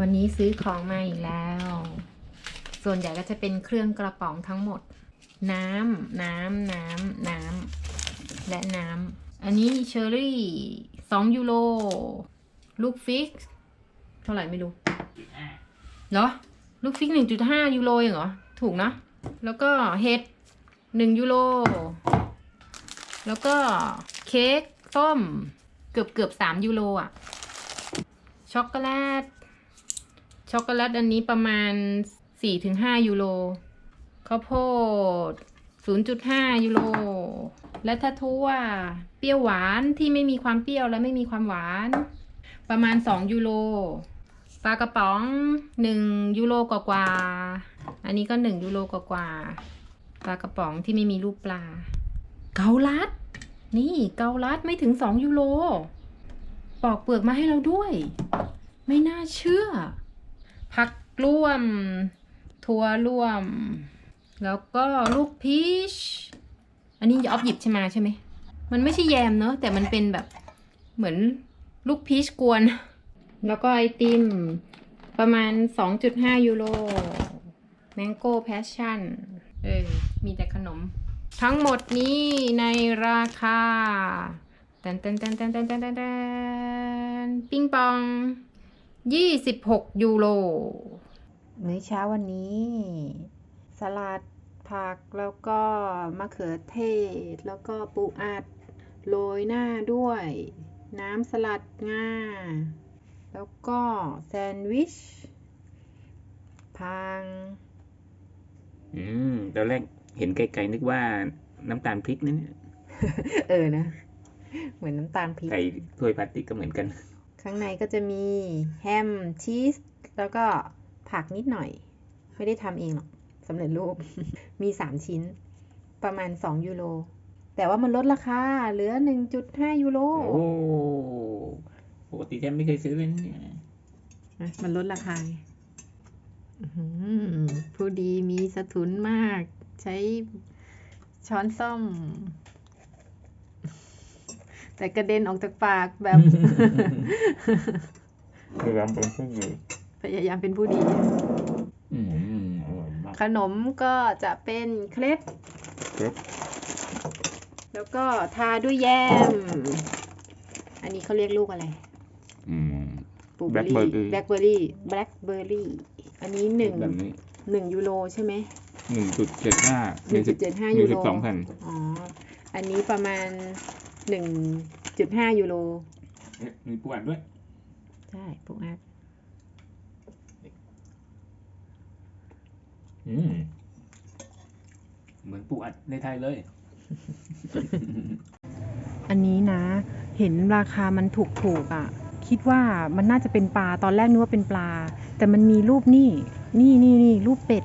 วันนี้ซื้อของมาอีกแล้ว ส่วนใหญ่ก็จะเป็นเครื่องกระป๋องทั้งหมด น้ำ น้ำ น้ำ น้ำ และน้ำ อันนี้เชอร์รี่สองยูโร ลูกฟิก เท่าไหร่ไม่รู้ เหรอ ลูกฟิกหนึ่งจุดห้ายูโรเองเหรอ ถูกนะ แล้วก็เห็ดหนึ่งยูโร แล้วก็เค้กส้ม เกือบเกือบสามยูโรอะ ช็อกโกแลต ช็อกโกแลตอันนี้ประมาณ 4-5 ยูโรข้าวโพด 0.5 ยูโร และถ้าทั่วเปรี้ยวหวานที่ไม่มีความเปรี้ยวและไม่มีความหวาน ประมาณ 2 ยูโรปลากระป๋อง 1 ยูโรกว่าๆอันนี้ก็ 1 ยูโรกว่าๆปลากระป๋องที่ไม่มีรูปปลา เกาลัด นี่เกาลัดไม่ถึง 2 ยูโรปอกเปลือกมาให้เราด้วย ไม่น่าเชื่อ ผักร่วม ถั่วร่วม แล้วก็ลูกพีช อันนี้ออบหยิบใช่ไหมใช่ไหม มันไม่ใช่แยมเนอะแต่มันเป็นแบบเหมือนลูกพีชกวน แล้วก็ไอติมประมาณ 2.5 ยูโร แมงโก้แพชชั่น เออ มีแต่ขนม ทั้งหมดนี้ในราคาเต้นเต้นเต้นเต้นเต้นเต้นเต้นปิงปอง 26ยูโรมื้อเช้าวันนี้ สลัดผักแล้วก็มะเขือเทศ แล้วก็ปูอัดโรยหน้าด้วย น้ำสลัดงา แล้วก็แซนด์วิช พัง อืมตอนแรกเห็นไกลๆนึกว่าน้ำตาลพริกนั่นเนี่ย เออนะ เหมือนน้ำตาลพริก ใส่ถ้วยพลาสติกก็เหมือนกัน ข้างในก็จะมีแฮมชีสแล้วก็ผักนิดหน่อย ไม่ได้ทำเองหรอกสำเร็จรูป มี 3 ชิ้น ประมาณ 2 ยูโร แต่ว่ามันลดราคา เหลือ 1.5 ยูโร โอ้ปกติแทบไม่เคยซื้อเลยนะเนี่ยอะมันลดราคาไงอื้อหือผู้ดีมีสถุนมาก ใช้ช้อนส้อม แต่กระเด็นออกจากปากแบบพยายามเป็นผู้อยู่พยายามเป็นผู้ดีอืมอร่อยมากขนมก็จะเป็นเครปครับแล้วก็ทาด้วยแยม อันนี้เขาเรียกลูกอะไรอืมบลูเบอร์รี่ Blackberry แบล็คเบอร์รี่แบล็คเบอร์รี่ อันนี้หนึ่งแบบนี้หนึ่งยูโรใช่ไหมหนึ่งจุดเจ็ดห้าหนึ่งจุดเจ็ดห้าหนึ่ยูงโรสิบสองแผ่นอ๋อ อันนี้ประมาณ หนึ่งจุดห้ายูโรเอ๊ะมีปูอัดด้วย ใช่ปุ๊กอัดอืมเหมือนปูอัดในไทยเลย อันนี้นะ เห็นราคามันถูกถูกๆอะ คิดว่ามันน่าจะเป็นปลาตอนแรกนึกว่าเป็นปลา แต่มันมีรูปนี่ นี่นี่นี่รูปเป็ด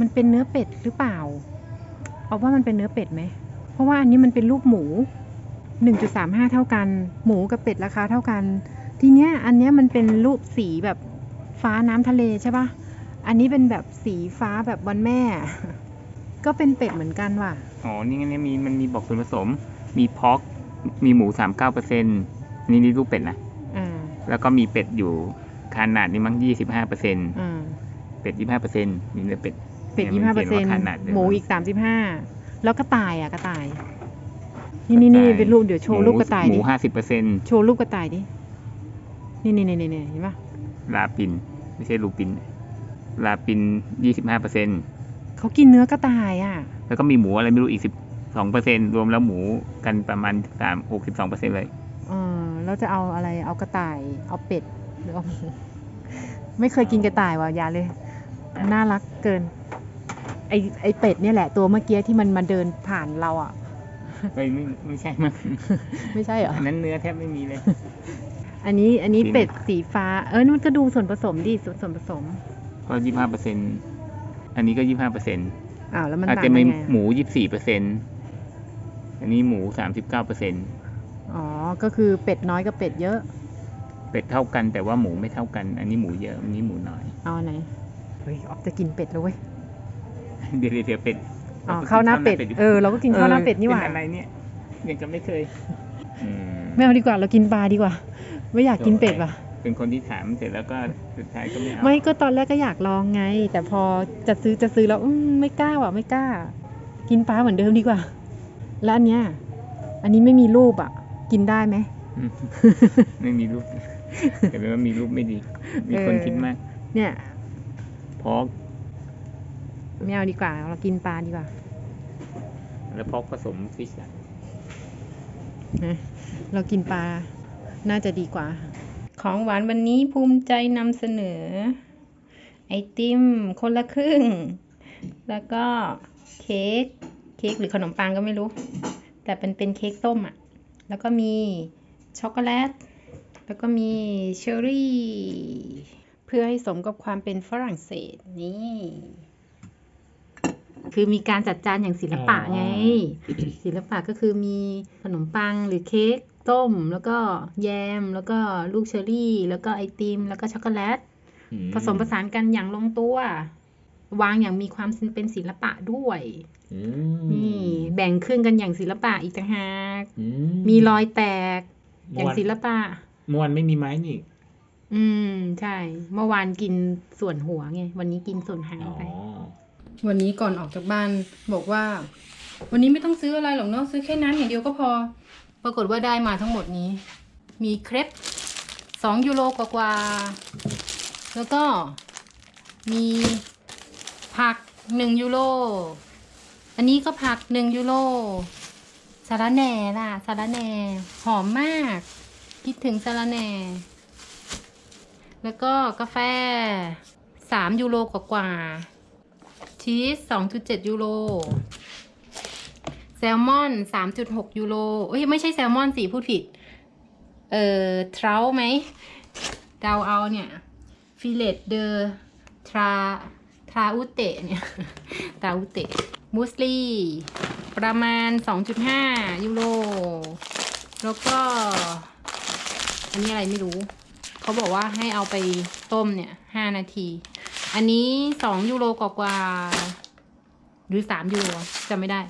มันเป็นเนื้อเป็ดหรือเปล่า เอาว่ามันเป็นเนื้อเป็ดไหม เพราะว่าอันนี้มันเป็นรูปหมู 1.35 เท่ากัน หมูกับเป็ดราคาเท่ากัน ทีเนี้ยอันเนี้ยมันเป็นรูปสีแบบฟ้าน้ำทะเลใช่ปะอันนี้เป็นแบบสีฟ้าแบบวันแม่ ก็เป็นเป็ดเหมือนกันว่ะ อ๋อ นี่ไงเนี่ยมีมันมีบอกส่วนผสม มีพอกมีหมูสามเก้าเปอร์เซ็นนี่นี่รูปเป็ดนะอ่า แล้วก็มีเป็ดอยู่ขนาดนี้มั้งยี่สิบห้าเปอร์เซ็นอ่า เป็ดยี่ห้าเปอร์เซ็นมีเนื้อเป็ดเป็ดเนี่ยี่ยห้ามัเปอร์นเซ็เขีนยนต์ว่าขนาดเดียวหมูอีกสามสิบห้าแล้วกระต่ายอะกระต่าย นี่นี่นี่เป็นรูปเดี๋ยวโชว์รูปกระต่ายหมูดิห้าสิบเปอร์เซ็นโชว์รูปกระต่ายดินี่นี่นี่นี่เห็นปะลาปิน ไม่ใช่ลูปิน ลาปินยี่สิบห้าเปอร์เซ็นเขากินเนื้อกระต่ายอะ แล้วก็มีหมูอะไรไม่รู้อีกสิบสองเปอร์เซ็นรวมแล้วหมูกันประมาณสามหกสิบสองเปอร์เซ็นเลย เออแล้วจะเอาอะไรเอากระต่าย เอาเป็ดหรือเอาหมูไม่เคยกินกระต่ายว่ะอย่าเลย น่ารักเกิน ไอไอเป็ดเนี่ยแหละตัวเมื่อกี้ที่มันมาเดินผ่านเราอะ ไม่ไม่ไม่ใช่มั้งไม่ใช่เหรออันนั้นเนื้อแทบไม่มีเลย อันนี้อันนี้สีเป็ดสีฟ้า เออนู่นก็ดูส่วนผสมดิส่วนส่วนผสม ก็ยี่ห้าเปอร์เซ็นอันนี้ก็ยี่ห้าเปอร์เซ็นอ้าวแล้วมันอาจต่างจะกันมีไงหมูยี่สี่เปอร์เซ็นอันนี้หมูสามสิบเก้าเปอร์เซ็นอ๋อ ก็คือเป็ดน้อยกับเป็ดเยอะ เป็ดเท่ากันแต่ว่าหมูไม่เท่ากัน อันนี้หมูเยอะอันนี้หมูน้อย เอาอันไหน เฮ้ยออกจะกินเป็ดแล้วเว้ย เดี๋ยวเดี๋ยวเดี๋ยวเป็ด อ๋อข้าวหน้าเป็ด เออเราก็กินข้าวหน้าเป็ดนี่หว่าเป็นอะไรเนี่ยยังจะไม่เคยอืมไม่เอาดีกว่าเรากินปลาดีกว่า ไม่อยากกินเป็ดว่ะเป็นคนที่ถามเสร็จแล้วก็สุดท้ายก็ไม่เอาไม่ก็ตอนแรกก็อยากลองไง แต่พอจะซื้อจะซื้อแล้วอืมไม่กล้าว่ะไม่กล้า กินปลาเหมือนเดิมดีกว่า แล้วอันเนี้ยอันนี้ไม่มีรูปอะ กินได้ไหมอืมไม่มีรูปแต่เป็นว่ามีรูปไม่ดี มีคนเออคิดมาก เนี่ยพอก ไม่เอาดีกว่า เรากินปลาดีกว่า แล้วพอกผสมฟิชอะนะเรากินปลา น่าจะดีกว่า ของหวานวันนี้ภูมิใจนำเสนอ ไอติม คนละครึ่ง แล้วก็เค้ก เค้กหรือขนมปังก็ไม่รู้ แต่เป็นเป็นเค้กต้มอะ่ะ แล้วก็มีช็อกโกแลต แล้วก็มีเชอร์รี่ เพื่อให้สมกับความเป็นฝรั่งเศสนี่ คือมีการจัดจานอย่างศิลปะไง ศิลปะก็คือมีขนมปังหรือเค้กต้ม แล้วก็แยม แล้วก็ลูกเชอร์รี่ แล้วก็ไอติม แล้วก็ช็อกโกแลตอืผสมผสานกันอย่างลงตัว วางอย่างมีความเป็นศิลปะด้วยอืนี่แบ่งครึ่งกันอย่างศิลปะอีกต่างหากอืมีรอยแตก อย่างศิลปะเมื่อวานไม่มีไม้นี่อืม ใช่ เมื่อวานกินส่วนหัวไง วันนี้กินส่วนหางไป วันนี้ก่อนออกจากบ้านบอกว่า วันนี้ไม่ต้องซื้ออะไรหรอกเนาะซื้อแค่น้ำอย่างเดียวก็พอ ปรากฏว่าได้มาทั้งหมดนี้ มีเครปสองยูโรกว่าๆแล้วก็มีผักหนึ่งยูโรอันนี้ก็ผักหนึ่งยูโรสาระแหน่ล่ะสาระแหน่หอมมาก คิดถึงสาระแหน่ แล้วก็กาแฟสามยูโรกว่าๆ ชีสสองจุดเจ็ดยูโร แซลมอนสามจุดหกยูโรเอ้ยไม่ใช่แซลมอนสิพูดผิด เอ่อทราไหมเดาเอาเนี่ย ฟิเลตเดอทราทราอุเตะเนี่ยทราอุเตะมูสลีประมาณ 2.5 ยูโร แล้วก็ อันนี้อะไรไม่รู้ เขาบอกว่าให้เอาไปต้มเนี่ย 5 นาที อันนี้สองยูโรกว่าหรือสามยูโรจำไม่ได้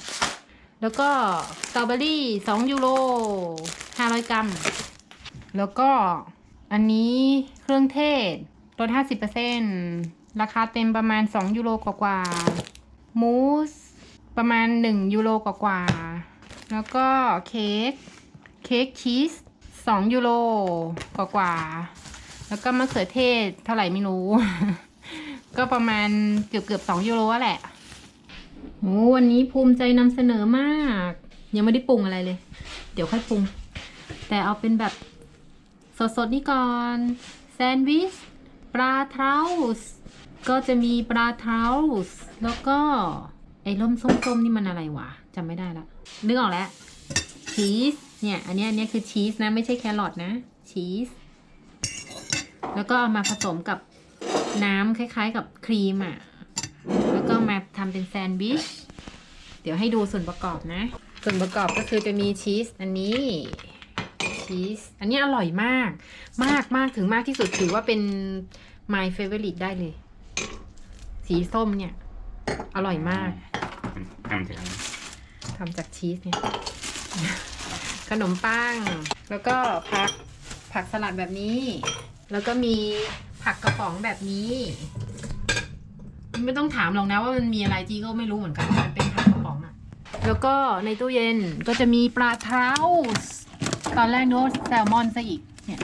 แล้วก็สตรอเบอรี่สองยูโรห้าร้อยกรัม แล้วก็อันนี้เครื่องเทศลดห้าสิบเปอร์เซ็นราคาเต็มประมาณสองยูโรกว่ามูสประมาณหนึ่งยูโรกว่าแล้วก็เค้กเค้กชีสสองยูโรกว่า แล้วก็มะเขือเทศเท่าไหร่ไม่รู้ ก็ประมาณเกือบเกือบสองยูโรแหละโอ้วันนี้ภูมิใจนำเสนอมาก ยังไม่ได้ปรุงอะไรเลย เดี๋ยวค่อยปรุง แต่เอาเป็นแบบสดๆนี่ก่อนแซนด์วิชปลาเท้าส์ก็จะมีปลาเท้าส์แล้วก็ ไอ้ล่มส้มๆนี่มันอะไรวะจำไม่ได้ละนึกออกแล้วชีสเนี่ย อันนี้อันนี้คือชีสนะ ไม่ใช่แครอทนะชีสแล้วก็เอามาผสมกับ น้ำคล้าย ๆ กับครีมอะ่ะ แล้วก็มาทำเป็นแซนด์วิช เดี๋ยวให้ดูส่วนประกอบนะ ส่วนประกอบก็คือจะมีชีสอันนี้ชีสอันนี้อร่อยมาก มากมากถึงมากที่สุดถือว่าเป็น my favorite ได้เลย สีส้มเนี่ย อร่อยมากทำจากทำจากชีสเนี่ย ขนมปัง แล้วก็ผักผักสลัดแบบนี้ แล้วก็มี ผักกระป๋องแบบนี้ ไม่ต้องถามหรอกนะว่ามันมีอะไรจีก็ไม่รู้เหมือนกันมันเป็นผักกระป๋องอะแล้วก็ในตู้เย็นก็จะมีปลาเท้าตอนแรกนึกว่าแซลมอนซะอีกเนี่ย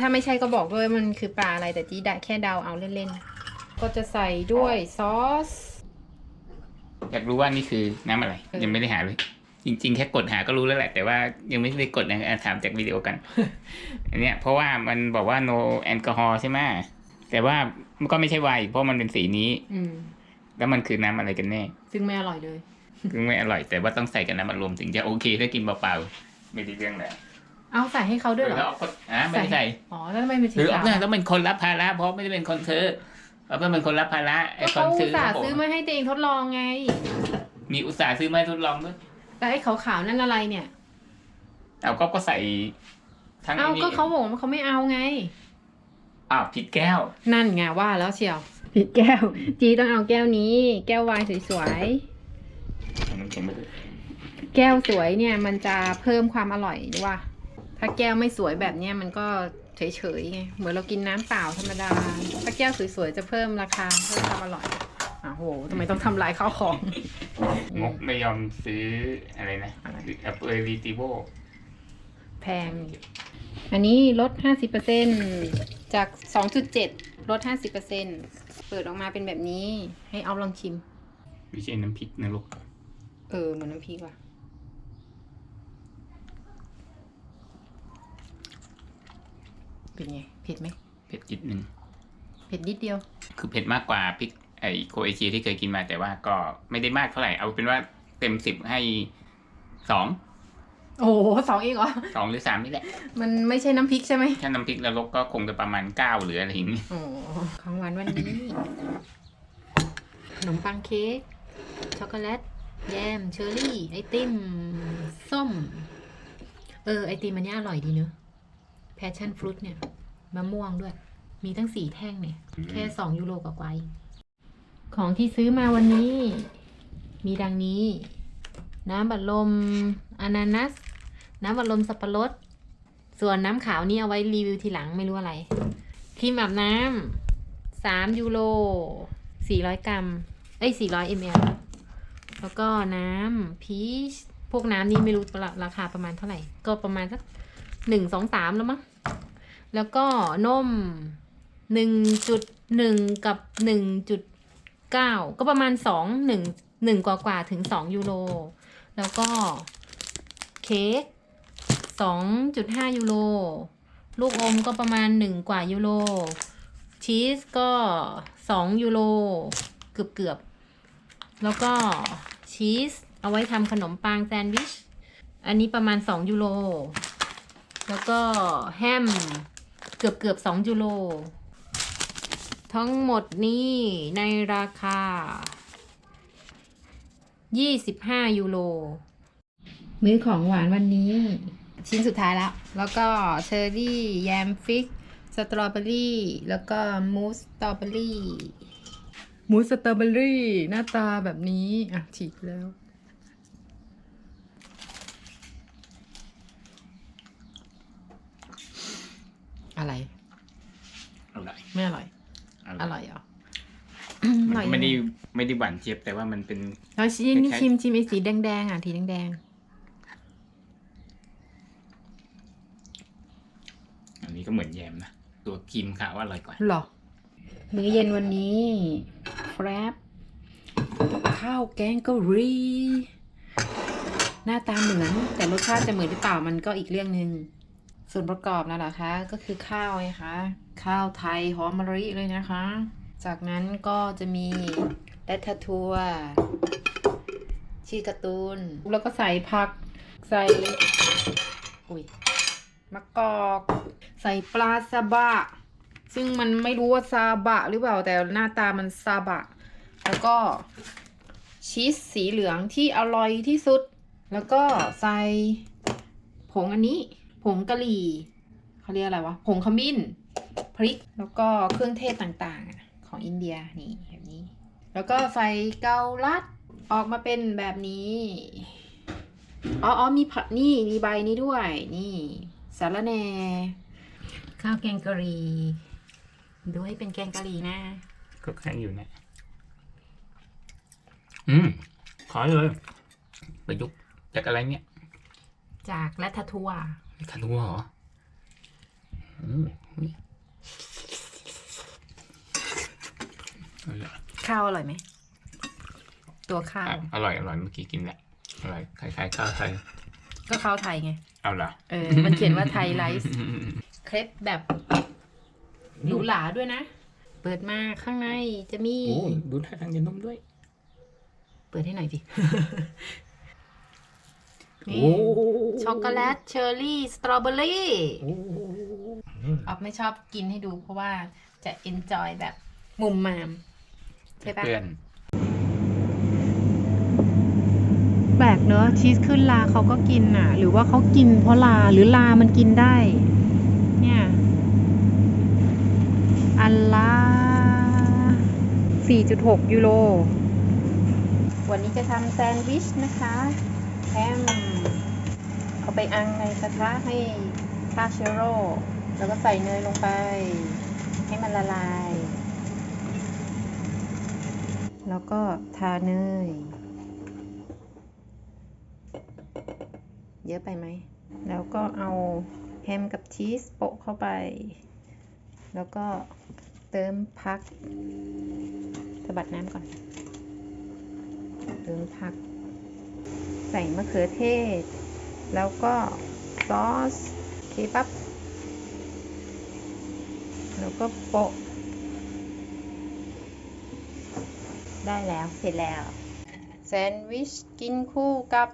ถ้าไม่ใช่ก็บอกด้วยมันคือปลาอะไรแต่จีได้แค่เดาเอาเล่นๆก็จะใส่ด้วยซอส อยากรู้ว่านี่คือน้ำอะไร ยังไม่ได้หาเลย จริง ๆ แค่กดหาก็รู้แล้วแหละ แต่ว่ายังไม่ได้กดนะอะถามจากวิดีโอกัน อันเนี้ยเพราะว่ามันบอกว่า no alcohol ใช่ไหมแต่ว่ามันก็ไม่ใช่ไวน์เพราะมันเป็นสีนี้ อืมแล้วมันคือน้ำอะไรกันแน่ ซึ่งไม่อร่อยเลยคือไม่อร่อย แต่ว่าต้องใส่กับน้ำมันรวมถึงจะโอเคถ้ากินเปล่าๆไม่ได้เรื่องแหละเอาใส่ให้เขาด้วยเหรอแล้วก็อะไม่ได้ใส่ อ๋อ แล้วทำไมเป็นสีหรือขาเอาวเนี่ยต้องเป็นคนรับภาระเพราะไม่ได้เป็นคนซื้อเราเป็นคนรับภาระไอ้ก็คเขานอุซื้ตอส่าห์ผมซื้อมาให้ตัวเองทดลองไง มีอุตส่าห์ซื้อมาให้ทดลองด้วย แต่ไอ้ขาวๆนั่นอะไรเนี่ยเอาก็ก็ใส่ทั้งเอาไอ้นี่ก็เขาบอกว่าเขาไม่เอาไง อ้าวผิดแก้ว นั่นไงว่าแล้วเชียวผิดแก้ว จีต้องเอาแก้วนี้ แก้ววายสวยมันเขียนมาด้วยๆแก้วสวยเนี่ย มันจะเพิ่มความอร่อยด้วยว่า ถ้าแก้วไม่สวยแบบเนี้ยมันก็เฉยๆไงเหมือนเรากินน้ำเปล่าธรรมดา ถ้าแก้วสวยๆจะเพิ่มราคาเพิ่มความอร่อยอ้าวโหทำไมต้องทำลายข้าวของ งกไม่ยอมซื้ออะไรนะอะไรแอปเปิลรีติโวแพง อันนี้ลด 50%จาก 2.7 ลด 50%เปิดออกมาเป็นแบบนี้ ให้เอาลองชิม ไม่ใช่น้ำพริกนะลูก เออ เหมือนน้ำพริกว่ะ เป็นไง เผ็ดไหม เผ็ดนิดนึง เผ็ดนิดเดียว คือเผ็ดมากกว่าพริก ไอโคเอชีที่เคยกินมาแต่ว่าก็ไม่ได้มากเท่าไหร่ เอาเป็นว่าเต็มสิบให้สองโอ้โหสองเองเหรอสองหรือสามนี่แหละ มันไม่ใช่น้ำพริกใช่ไหมถ้าน้ำพริกแล้วลกก็คงจะประมาณเก้าหรืออะไรอย่างนี้โอ้ของหวานวันนี้ขนมปังเค้กช็อกโกแลตแยมเชอร์รี่ ไอติม ส้ม เออ ไอติมอันนี้อร่อยดีเนอะแพชชั่นฟรุตเนี่ย มะม่วงด้วย มีตั้งสี่แท่งเนี่ย แค่สองยูโรกว่าๆเอง ของที่ซื้อมาวันนี้ มีดังนี้ น้ำบัดลมอนานัส น้ำบัดลมสับปะรด ส่วนน้ำขาวนี่เอาไว้รีวิวทีหลังไม่รู้อะไร ครีมอาบน้ำสามยูโรสี่ร้อยกรัม เอ้ยสี่ร้อยมลแล้วก็น้ำพีช พวกน้ำนี่ไม่รู้ราคาประมาณเท่าไหร่ ก็ประมาณสักหนึ่งสองสามแล้วมั้ง แล้วก็นมหนึ่งจุดหนึ่งกับหนึ่งจุด ก็ประมาณสองหนึ่งหนึ่งกว่ากว่าถึงสองยูโร แล้วก็เค้กสองจุดห้ายูโร ลูกอมก็ประมาณหนึ่งกว่ายูโร ชีสก็สองยูโร เกือบเกือบ แล้วก็ชีสเอาไว้ทำขนมปังแซนด์วิช อันนี้ประมาณสองยูโร แล้วก็แฮมเกือบเกือบสองยูโร ทั้งหมดนี้ในราคา 25 ยูโร มื้อของหวานวันนี้ ชิ้นสุดท้ายแล้ว แล้วก็เชอร์รี่ แยมฟิก สตรอเบอรี่ แล้วก็มูสสตรอเบอรี่มูสสตรอเบอรี่ หน้าตาแบบนี้ อะ ฉีกแล้ว อะไร อร่อย ไม่อร่อย ออร่ร่อยอยเหรอมันก็ไม่ได้ยังงไม่ได้หวานเจี๊ยบแต่ว่ามันเป็นแล้วชิมคล้ายๆชิมชิมไอ้สีแดงๆอะสีแดงอันนี้ก็เหมือนแยมนะตัวครีมขาวอร่อยกว่าๆหรอ มื้อเย็นวันนี้แฟรบข้าวแกงกะหรี่หน้าตาเหมือน แต่รสชาติจะเหมือนหรือเปล่ามันก็อีกเรื่องหนึ่งส่วนประกอบนะเหรอคะ ก็คือข้าวไงคะ ข้าวไทยหอมมะลิเลยนะคะ จากนั้นก็จะมีแรททัวชีสการ์ตูน แล้วก็ใส่ผัก ใส่ อุ้ยมะกอก ใส่ปลาซาบะ ซึ่งมันไม่รู้ว่าซาบะหรือเปล่า แต่หน้าตามันซาบะ แล้วก็ชีสสีเหลืองที่อร่อยที่สุด แล้วก็ใส่ผงอันนี้ ผงกะหรี่เขาเรียกอะไรวะ ผงขมิ้น พริก แล้วก็เครื่องเทศต่างๆอะของอินเดียนี่แบบนี้ แล้วก็ใส่เกาลัดออกมาเป็นแบบนี้อ๋ออ๋อมีผักนี่ มีใบนี้ด้วย นี่สาระแหน่ข้าวแกงกะหรี่ดูให้เป็นแกงกะหรี่นะ ก็แข็งอยู่นะอืม ขอเลย ประยุกต์จากอะไรเนี่ย จากแรททัวทันหัวเหรออืมอุ๊ยอร่อย ข้าวอร่อยไหม ตัวข้าวอะอร่อยอร่อยเมื่อกี้กินแหละอร่อยคล้ายๆข้าวไทย ก็ข้าวไทยไง เอาเหรอ เออ มันเขียนว่าไทยไรซ์เครปแบบหรูหราด้วยนะ เปิดมาข้างในจะมี โอ้ยดูท่าทางจะนุ่มด้วย เปิดให้หน่อยสิโอ้ช็อกโกแลตเชอร์รี่ สตรอเบอรี่โอ้อืมออฟไม่ชอบกินให้ดูเพราะว่าจะเอนจอยแบบมุมมาม ใช่ปะเพื่อนแปลกเนอะชีสขึ้นลาเขาก็กินอะ หรือว่าเขากินเพราะลาหรือลามันกินได้ เนี่ย อันละ4.6 ยูโร วันนี้จะทำแซนด์วิชนะคะแฮมเอาไปอังในกระทะให้ฆ่าเชื้อโรคแล้วก็ใส่เนยลงไป ให้มันละลาย แล้วก็ทาเนย เยอะไปไหม แล้วก็เอาแฮมกับชีสโปะเข้าไป แล้วก็เติมพักสะบัดน้ำก่อน เติมพัก ใส่มะเขือเทศ แล้วก็ซอสเคปับ แล้วก็โปะ ได้แล้วเสร็จแล้ว แซนด์วิชกินคู่กับ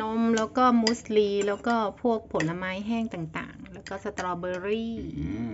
นมแล้วก็มูสลี แล้วก็พวกผลไม้แห้งต่างๆ แล้วก็สตรอเบอรี่อืม